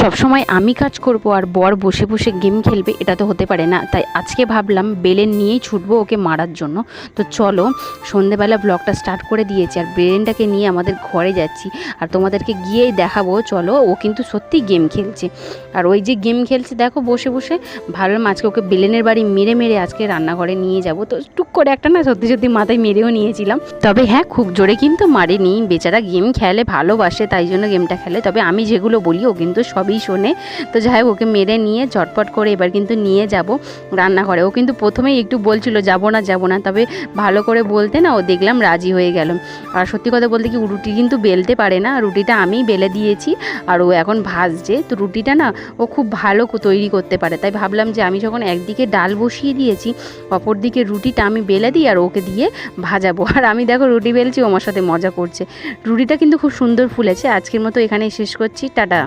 সবসময় আমি কাজ করব আর বর বসে বসে গেম খেলবে, এটা তো হতে পারে না। তাই আজকে ভাবলাম বেলেন নিয়েই ছুটবো ওকে মারার জন্য। তো চলো, সন্ধেবেলা ব্লগটা স্টার্ট করে দিয়েছি আর বেলেনটাকে নিয়ে আমাদের ঘরে যাচ্ছি। আর তোমাদেরকে গিয়েই দেখাবো, চলো, ও কিন্তু সত্যি গেম খেলছে। আর ওই যে গেম খেলছে, দেখো, বসে বসে। ভাবলাম আজকে ওকে বেলেনের বাড়ি মেরে মেরে আজকে রান্নাঘরে নিয়ে যাব। তো টুক করে একটা না সত্যি সত্যি মাথায় মেরেও নিয়েছিলাম। তবে হ্যাঁ খুব জোরে কিন্তু মারেনি। বেচারা গেম খেলে, ভালোবাসে, তাই জন্য গেমটা খেলে। তবে আমি যেগুলো বলি, ও কিন্তু সবই শোনে। তো যাই হোক ওকে মেরে নিয়ে ঝটপট করে এবার কিন্তু নিয়ে যাব রান্নাঘরে। ও কিন্তু প্রথমেই একটু বলছিল, যাব না যাব না। তবে ভালো করে বলতে না, ও দেখলাম রাজি হয়ে গেল। আর সত্যি কথা বলতে কি রুটি কিন্তু বেলতে পারে না। রুটিটা আমিই বেলে দিয়েছি আর ও এখন ভাজছে। তো রুটিটা না, ও খুব ভালো তৈরি করতে পারে। তাই ভাবলাম যে, আমি যখন একদিকে ডাল বসিয়ে দিয়েছি অপর দিকে রুটিটা আমি বেলে দিই আর ওকে দিয়ে ভাজাবো। আর আমি দেখো রুটি বেলছি, ও আমার সাথে মজা করছে। রুটিটা কিন্তু খুব সুন্দর ফুলেছে। আজকের মতো এখানেই শেষ করছি। টাটা।